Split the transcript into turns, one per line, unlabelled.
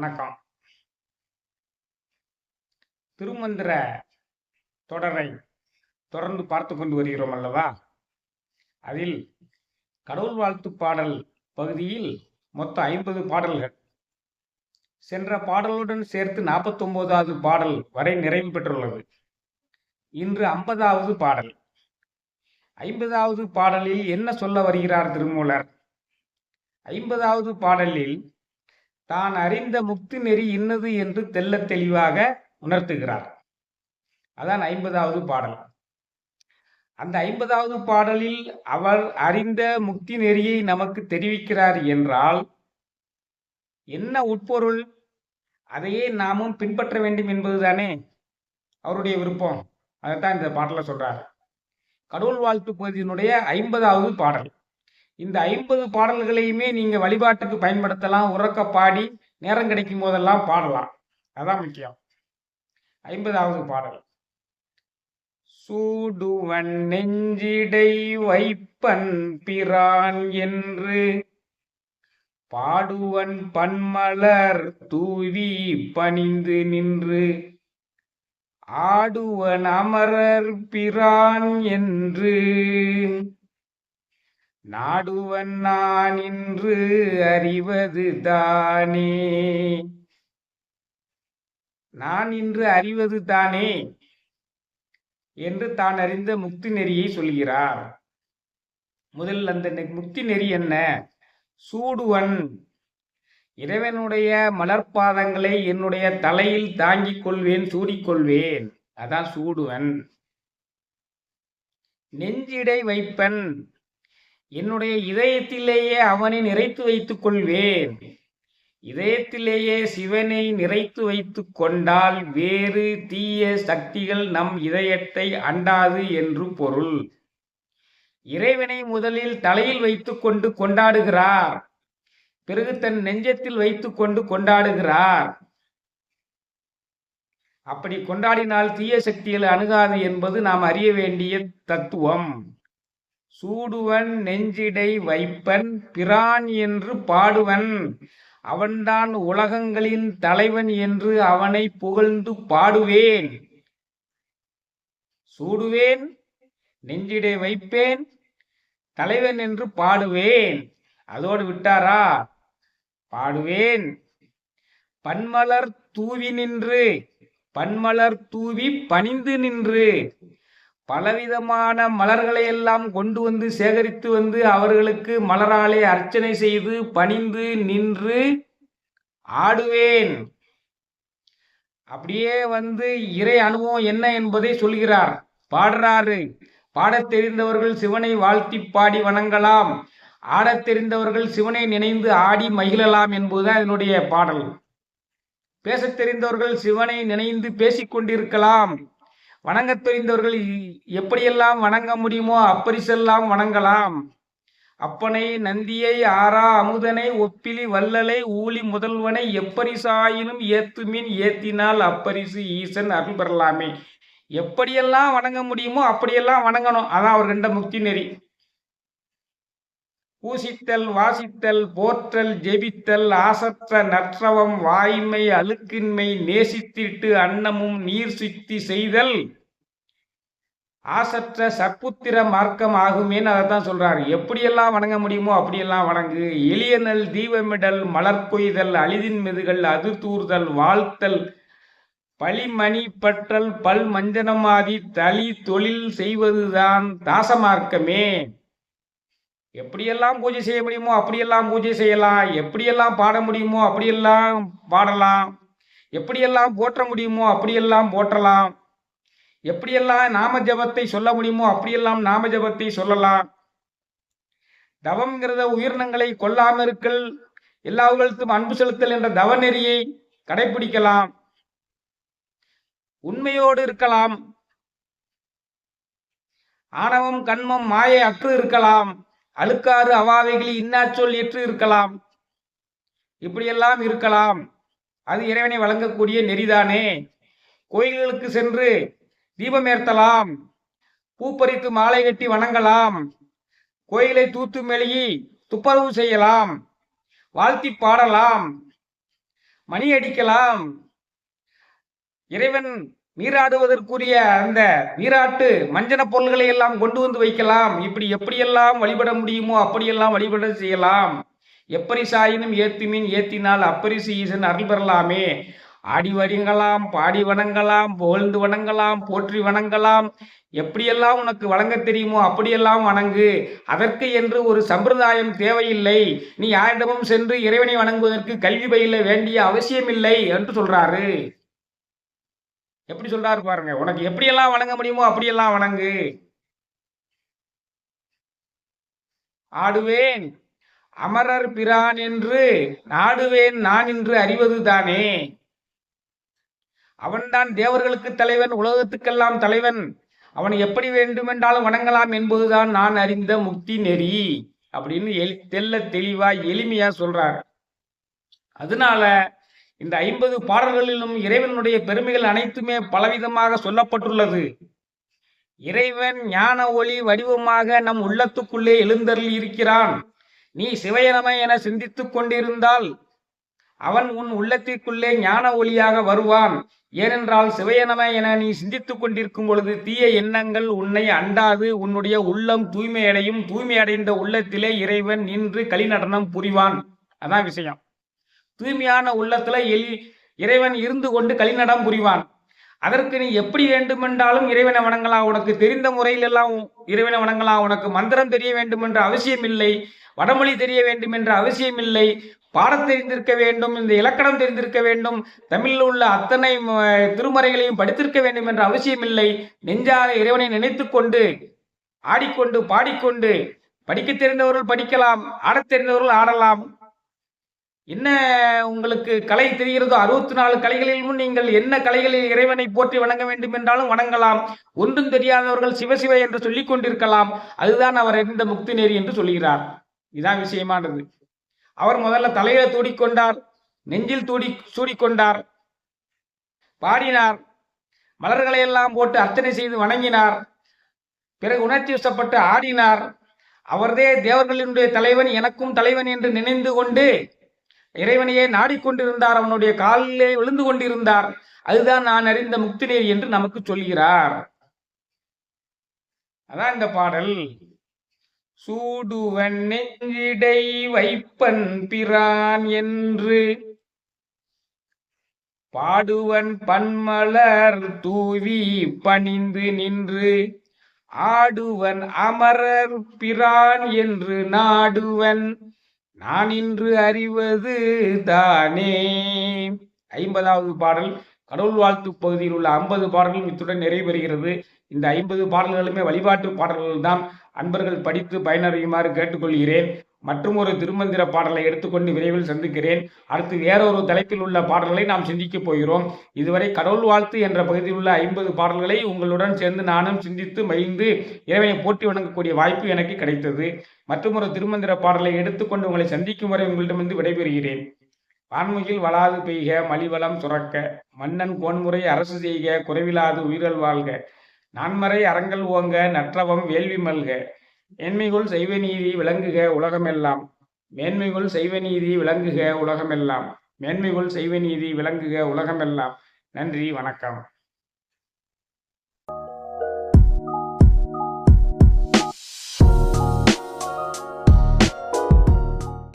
வணக்கம். திருமந்திர தொடரை தொடர்ந்து பார்த்து கொண்டு வருகிறோம் அல்லவா? அதில் கடவுள் வாழ்த்து பாடல் பகுதியில் மொத்தம் ஐம்பது பாடல்கள். சென்ற பாடலுடன் சேர்த்து நாற்பத்தொன்பதாவது பாடல் வரை நிறைவு பெற்றுள்ளது. இன்று ஐம்பதாவது பாடல். ஐம்பதாவது பாடலில் என்ன சொல்ல வருகிறார் திருமூலர்? ஐம்பதாவது பாடலில் தான் அறிந்த முக்தி நெறி இன்னது என்று தெல்ல தெளிவாக உணர்த்துகிறார். அதான் ஐம்பதாவது பாடல். அந்த ஐம்பதாவது பாடலில் அவர் அறிந்த முக்தி நெறியை நமக்கு தெரிவிக்கிறார் என்றால் என்ன உட்பொருள்? அதையே நாமும் பின்பற்ற வேண்டும் என்பதுதானே அவருடைய விருப்பம். அதைத்தான் இந்த பாடலை சொல்றார். கடவுள் வாழ்த்து பகுதியினுடைய ஐம்பதாவது பாடல். இந்த ஐம்பது பாடல்களையுமே நீங்க வழிபாட்டுக்கு பயன்படுத்தலாம் உறக்க பாடி நேரம் கிடைக்கும் போதெல்லாம் பாடலாம். அதான் முக்கியம். ஐம்பதாவது பாடல். சூடுவன் நெஞ்சிடை வைப்பன் பிரான் என்று. பாடுவன் பன்மலர் தூவி பணிந்து நின்று. ஆடுவன் அமரர் பிரான் என்று. நாடுவன் நான் இன்று அறிவது தானே. நான் இன்று அறிவது தானே என்று தான் அறிந்த முக்தி நெறியை சொல்கிறார் முதல் அந்த முக்தி நெறி என்ன? சூடுவன். இறைவனுடைய மலர்பாதங்களை என்னுடைய தலையில் தாங்கிக் கொள்வேன் சூடிக்கொள்வேன் அதான் சூடுவன். நெஞ்சிடை வைப்பன். என்னுடைய இதயத்திலேயே அவனை நிறைத்து வைத்துக் கொள்வேன். இதயத்திலேயே சிவனை நிறைத்து வைத்துக் கொண்டால் வேறு தீய சக்திகள் நம் இதயத்தை அண்டாது என்று பொருள். இறைவனை முதலில் தலையில் வைத்துக் கொண்டு கொண்டாடுகிறார். பிறகு தன் நெஞ்சத்தில் வைத்துக்கொண்டு கொண்டாடுகிறார். அப்படி கொண்டாடினால் தீய சக்திகள் அணுகாது என்பது நாம் அறிய வேண்டிய தத்துவம். சூடுவன் நெஞ்சிடை வைப்பன் பிரான் என்று பாடுவன். அவன்தான் உலகங்களின் தலைவன் என்று அவனை புகழ்ந்து பாடுவேன். சூடுவேன் நெஞ்சிடை வைப்பேன் தலைவன் என்று பாடுவேன். அதோடு விட்டாரா? பாடுவேன். பன்மலர் தூவி நின்று பன்மலர் தூவி பணிந்து நின்று பலவிதமான மலர்களை எல்லாம் கொண்டு வந்து சேகரித்து வந்து அவர்களுக்கு மலராலே அர்ச்சனை செய்து பணிந்து நின்று ஆடுவேன். அப்படியே வந்து இறை அனுபவம் என்ன என்பதை சொல்கிறார். பாடுறாரு. பாடத் தெரிந்தவர்கள் சிவனை வாழ்த்தி பாடி வணங்கலாம். ஆடத் தெரிந்தவர்கள் சிவனை நினைந்து ஆடி மகிழலாம் என்பதுதான் இதனுடைய பாடல். பேசத் தெரிந்தவர்கள் சிவனை நினைந்து பேசிக் கொண்டிருக்கலாம். வணங்கத் தெரிந்தவர்கள் எப்படியெல்லாம் வணங்க முடியுமோ அப்பரிசெல்லாம் வணங்கலாம். அப்பனை நந்தியை ஆறா அமுதனை ஒப்பிலி வல்லலை ஊழி முதல்வனை எப்பரிசாயினும் ஏத்துமின் ஏத்தினால் அப்பரிசு ஈசன் அருள் பெறலாமே எப்படியெல்லாம் வணங்க முடியுமோ அப்படியெல்லாம் வணங்கணும். அதான் அவர் கண்ட முக்தி நெறி. பூசித்தல் வாசித்தல் போற்றல் ஜெபித்தல் ஆசற்ற நற்றவம் வாய்மை அழுக்கின்மை நேசித்திட்டு அன்னமும் நீர் சுத்தி செய்தல். ஆசற்ற சற்புத்திர மார்க்கம் ஆகுமேன்னு அதை தான் சொல்றாரு. எப்படியெல்லாம் வணங்க முடியுமோ அப்படியெல்லாம் வணங்கு. எளியனல் தீபமிடல் மலர் கொய்தல் அழிதின் மெதுகள் அது வாழ்த்தல் பளிமணி பற்றல் பல் மஞ்சனமாதி தளி தொழில் செய்வதுதான் தாசமார்க்கமே எப்படியெல்லாம் பூஜை செய்ய முடியுமோ அப்படியெல்லாம் பூஜை செய்யலாம். எப்படியெல்லாம் பாட முடியுமோ அப்படியெல்லாம் பாடலாம். எப்படியெல்லாம் போற்ற முடியுமோ அப்படியெல்லாம் போற்றலாம். எப்படியெல்லாம் நாம ஜபத்தை சொல்ல முடியுமோ அப்படியெல்லாம் நாம ஜபத்தை சொல்லலாம். தவம்ங்கிறத உயிரினங்களை கொல்லாம இருக்கல் எல்லா அன்பு செலுத்தல் என்ற தவ நெறியை கடைபிடிக்கலாம் உண்மையோடு இருக்கலாம். ஆணவம் கண்மம் மாயை அற்று இருக்கலாம். அழுக்காறு அவாவைகளில் இன்னாச்சொல் ஏற்று இருக்கலாம். இப்படியெல்லாம் இருக்கலாம். அது இறைவனை வழங்கக்கூடிய நெறிதானே? கோயில்களுக்கு சென்று தீபம் ஏற்றலாம். பூப்பறித்து மாலை கட்டி வணங்கலாம். கோயிலை தூத்து மெழுகி துப்புரவு செய்யலாம். வாழ்த்தி பாடலாம். மணி அடிக்கலாம். இறைவன் நீராடுவதற்குரிய அந்த நீராட்டு மஞ்சன பொருள்களை எல்லாம் கொண்டு வந்து வைக்கலாம். இப்படி எப்படியெல்லாம் வழிபட முடியுமோ அப்படியெல்லாம் வழிபட செய்யலாம். எப்பரிசாயினும் ஏத்துமின் ஏத்தினால் அப்பரிசு ஈசன் அருள் பெறலாமே. ஆடி வணங்கலாம் பாடி வணங்கலாம் புகழ்ந்து வணங்கலாம் போற்றி வணங்கலாம். எப்படியெல்லாம் உனக்கு வணங்க தெரியுமோ அப்படியெல்லாம் வணங்கு. அதற்கு என்று ஒரு சம்பிரதாயம் தேவையில்லை. நீ யாரிடமும் சென்று இறைவனை வணங்குவதற்கு கல்வி பயில வேண்டிய அவசியமில்லை என்று சொல்றாரு. எப்படி சொல்றாரு பாருங்க உனக்கு எப்படியெல்லாம் வணங்க முடியுமோ அப்படியெல்லாம் வணங்கு. ஆடுவேன் அமரர் பிரான் என்று நாடுவேன் நான் என்று அறிவது தானே. அவன்தான் தேவர்களுக்கு தலைவன் உலகத்துக்கெல்லாம் தலைவன். அவன் எப்படி வேண்டுமென்றாலும் வணங்கலாம் என்பதுதான் நான் அறிந்த முக்தி நெறி அப்படின்னு எலி தெல்ல தெளிவா எளிமையா சொல்றார். அதனால இந்த ஐம்பது பாடல்களிலும் இறைவனுடைய பெருமைகள் அனைத்துமே பலவிதமாக சொல்லப்பட்டுள்ளது. இறைவன் ஞான ஒளி வடிவமாக நம் உள்ளத்துக்குள்ளே எழுந்தருள் இருக்கிறான். நீ சிவயனமை என சிந்தித்துக் கொண்டிருந்தால் அவன் உன் உள்ளத்திற்குள்ளே ஞான ஒளியாக வருவான். ஏனென்றால் சிவையனம என நீ சிந்தித்துக் கொண்டிருக்கும் பொழுது தீய எண்ணங்கள் உன்னை அண்டாது. உன்னுடைய உள்ளம் தூய்மையடையும். தூய்மையடைந்த உள்ளத்திலே இறைவன் நின்று களிநடனம் புரிவான். அதான் விஷயம். தூய்மையான உள்ளத்துல எலி இறைவன் இருந்து கொண்டு கலிநடம் புரிவான். அதற்கு நீ எப்படி வேண்டுமென்றாலும் இறைவனை வணங்கலாம் உனக்கு தெரிந்த முறையில் எல்லாம் இறைவனை வணங்கலாம் உனக்கு மந்திரம் தெரிய வேண்டும் என்ற அவசியம் இல்லை வடமொழி தெரிய வேண்டும் என்ற அவசியம் இல்லை பாடம் தெரிந்திருக்க வேண்டும். இந்த இலக்கணம் தெரிந்திருக்க வேண்டும். தமிழில் உள்ள அத்தனை திருமறைகளையும் படித்திருக்க வேண்டும் என்ற அவசியமில்லை. நெஞ்சார இறைவனை நினைத்து கொண்டு ஆடிக்கொண்டு பாடிக்கொண்டு படிக்க தெரிந்தவர்கள் படிக்கலாம் ஆடத் தெரிந்தவர்கள் ஆடலாம். என்ன உங்களுக்கு கலை தெரிகிறதோ அறுபத்தி நாலு கலைகளிலும் நீங்கள் என்ன கலைகளில் இறைவனை போற்றி வணங்க வேண்டும் என்றாலும் வணங்கலாம். ஒன்றும் தெரியாதவர்கள் சிவசிவ என்று சொல்லிக் கொண்டிருக்கலாம். அதுதான் அவர் அறிந்த முக்தி நேரி என்று சொல்கிறார். இதுதான் விஷயமானது. அவர் முதல்ல தலையில தூடிக்கொண்டார் நெஞ்சில் தூடி சூடிக்கொண்டார் பாடினார் மலர்களை எல்லாம் போட்டு அர்ச்சனை செய்து வணங்கினார் பிறகு உணர்ச்சி வசப்பட்டு ஆடினார். அவர்தே தேவர்களினுடைய தலைவன் எனக்கும் தலைவன் என்று நினைந்து கொண்டு இறைவனையே நாடிக்கொண்டிருந்தார் அவனுடைய காலிலே விழுந்து கொண்டிருந்தார் அதுதான் நான் அறிந்த முக்தி என்று நமக்கு சொல்கிறார். அதான் இந்த பாடல். சூடுவன் நெஞ்சிடை வைப்பன் பிரான் என்று. பாடுவன் பன்மலர் தூவி பணிந்து நின்று. ஆடுவன் அமரர் பிரான் என்று நாடுவன். நான் இன்று அறிவது தானே. ஐம்பதாவது பாடல் கடவுள் வாழ்த்து பகுதியில் உள்ள ஐம்பது பாடல்களும் இத்துடன் நிறைவேறுகிறது இந்த ஐம்பது பாடல்களுமே வழிபாட்டு பாடல்கள் தான் அன்பர்கள் படித்து பயனறியுமாறு கேட்டுக்கொள்கிறேன். மற்றும் ஒரு திருமந்திர பாடலை எடுத்துக்கொண்டு விரைவில் சந்திக்கிறேன். அடுத்து வேறொரு தலைப்பில் உள்ள பாடல்களை நாம் சிந்திக்கப் போகிறோம். இதுவரை கடவுள் வாழ்த்து என்ற பகுதியில் உள்ள ஐம்பது பாடல்களை உங்களுடன் சேர்ந்து நானும் சிந்தித்து மகிழ்ந்து இறைவனை போட்டி வணங்கக்கூடிய வாய்ப்பு எனக்கு கிடைத்தது. மற்றும் ஒரு திருமந்திர பாடலை எடுத்துக்கொண்டு உங்களை சந்திக்கும் வரை உங்களிடமிருந்து விடைபெறுகிறேன். வான்மையில் வளாது பெய்க மலிவளம் சுரக்க மன்னன் கோன்முறை அரசு செய்க குறைவிலாது உயிரல் வாழ்க நான்மறை அறங்கள் ஓங்க நற்றவம் வேள்வி மல்க மேன்மைகுள் செய்வ நீதி விளங்குக உலகமெல்லாம். மேன்மைகுள் செய்வ நீதி விளங்குக உலகமெல்லாம். மேன்மைகுள் செய்வ நீதி விளங்குக உலகமெல்லாம். நன்றி வணக்கம்.